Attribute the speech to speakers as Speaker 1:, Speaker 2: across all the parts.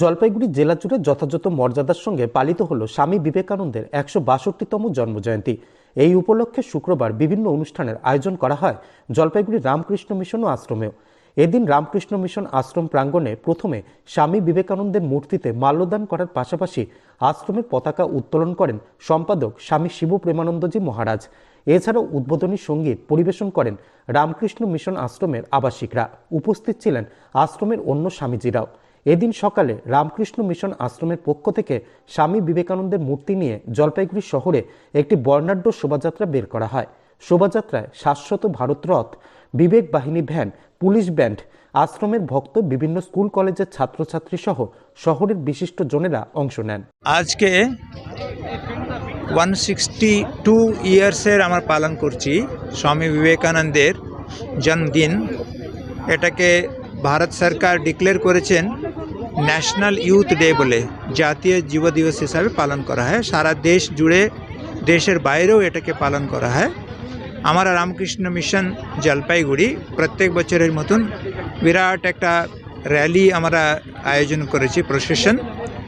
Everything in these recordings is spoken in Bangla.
Speaker 1: জলপাইগুড়ি জেলা জুড়ে যথাযথ মর্যাদার সঙ্গে পালিত হল স্বামী বিবেকানন্দের একশো বাষট্টিতম জন্মজয়ন্তী। এই উপলক্ষে শুক্রবার বিভিন্ন অনুষ্ঠানের আয়োজন করা হয় জলপাইগুড়ি রামকৃষ্ণ মিশন ও আশ্রমেও। এদিন রামকৃষ্ণ মিশন আশ্রম প্রাঙ্গণে প্রথমে স্বামী বিবেকানন্দের মূর্তিতে মাল্যদান করার পাশাপাশি আশ্রমের পতাকা উত্তোলন করেন সম্পাদক স্বামী শিব প্রেমানন্দজি মহারাজ। এছাড়াও উদ্বোধনী সংগীত পরিবেশন করেন রামকৃষ্ণ মিশন আশ্রমের আবাসিকরা। উপস্থিত ছিলেন আশ্রমের অন্য স্বামীজিরাও। এদিন সকালে রামকৃষ্ণ মিশন আশ্রমের পক্ষ থেকে স্বামী বিবেকানন্দের মূর্তি নিয়ে জলপাইগুড়ি শহরে একটি বর্ণাঢ্য শোভাযাত্রা বের করা হয়। শোভাযাত্রায় শাশ্বত ভারতরথ, বিবেক বাহিনী ভ্যান, পুলিশ ব্যান্ড, আশ্রমের ভক্ত, বিভিন্ন স্কুল কলেজের ছাত্রছাত্রী সহ শহরের বিশিষ্ট জনেরা অংশ নেন।
Speaker 2: আজকে ওয়ান সিক্সটি টু ইয়ার্সের আমার পালন করছি স্বামী বিবেকানন্দের জন্মদিন। এটাকে ভারত সরকার ডিক্লেয়ার করেছেন ন্যাশনাল ইউথ ডে বলে, জাতীয় যুব দিবস হিসাবে পালন করা হয়। সারা দেশ জুড়ে, দেশের বাইরেও এটাকে পালন করা হয়। আমার রামকৃষ্ণ মিশন জলপাইগুড়ি প্রত্যেক বছরের মতন বিরাট একটা র্যালি আমরা আয়োজন করেছি প্রসেশন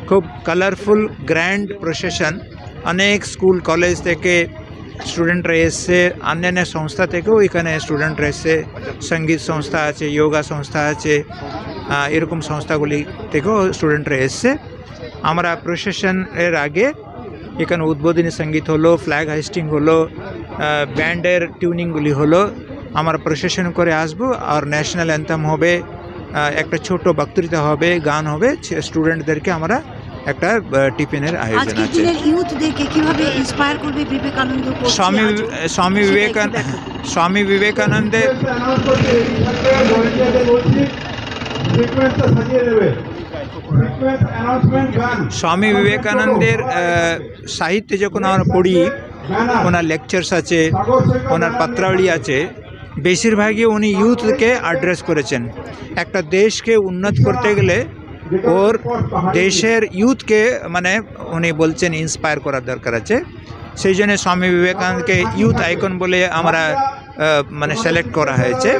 Speaker 2: খুব কালারফুল গ্র্যান্ড প্রসেশন অনেক স্কুল কলেজ থেকে স্টুডেন্টরা এসছে অন্যান্য সংস্থা থেকেও এখানে স্টুডেন্টরা এসছে সংগীত সংস্থা আছে যোগা সংস্থা আছে এরকম সংস্থাগুলি থেকেও স্টুডেন্টরা এসছে আমরা প্রসেশন এর আগে এখানে উদ্বোধনী সংগীত হলো ফ্ল্যাগ হাইস্টিং হলো ব্যান্ডের টিউনিংগুলি হলো, আমরা প্রসেশন করে আসব, আর ন্যাশনাল অ্যান্থাম হবে একটা ছোট বক্তৃতা হবে, গান হবে স্টুডেন্টদেরকে আমরা একটা টিফিনের আয়োজন আছে।
Speaker 3: ইউথদেরকে কীভাবে ইন্সপায়ার করবে বিবেকানন্দ
Speaker 2: স্বামী স্বামী স্বামী বিবেকানন্দের স্বামী বিবেকানন্দের সাহিত্যে যখন আমরা পড়ি ওনার লেকচার্স আছে ওনার পাত্রাবলী আছে বেশিরভাগই উনি ইউথকে অ্যাড্রেস করেছেন। একটা দেশকে উন্নত করতে গেলে ওর দেশের ইউথকে মানে উনি বলছেন ইন্সপায়ার করার দরকার আছে। সেই জন্য স্বামী বিবেকানন্দকে ইউথ আইকন বলে আমরা মানে সিলেক্ট করা হয়েছে।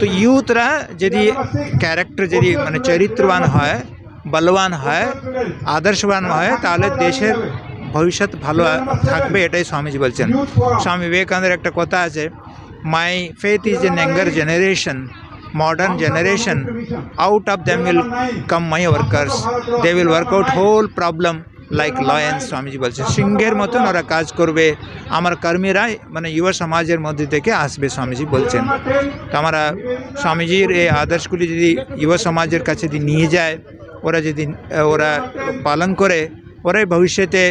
Speaker 2: তো ইউথরা যদি ক্যারেক্টার যদি মানে চরিত্রবান হয় বলবান হয় আদর্শবান হয় তাহলে দেশের ভবিষ্যৎ ভালো থাকবে এটাই স্বামীজি বলছেন। স্বামী বিবেকানন্দের একটা কথা আছে my faith is in younger generation modern generation. out of them will come my workers. They will work out whole problem like lions Swamiji বলছে। সিংহের মতন ওরা কাজ করবে। আমার কর্মীরা মানে যুব সমাজের মধ্যে থেকে আসবে স্বামীজি বলছেন। তো আমরা স্বামীজির এই আদর্শগুলি যদি যুব সমাজের কাছে যদি নিয়ে যায় ওরা যদি ওরা পালন করে ওরাই ভবিষ্যতে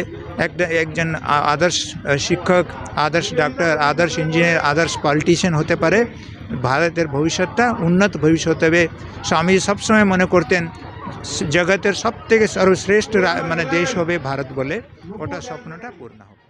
Speaker 2: একটা একজন আদর্শ শিক্ষক, আদর্শ ডাক্তার আদর্শ ইঞ্জিনিয়ার আদর্শ পলিটিশিয়ান হতে পারে। ভারতের ভবিষ্যৎটা উন্নত ভবিষ্যৎ হবে। স্বামী সবসময় মনে করতেন জগতের সব থেকে সর্বশ্রেষ্ঠ মানে দেশ হবে ভারত বলে। ওটা স্বপ্নটা পূর্ণ হবে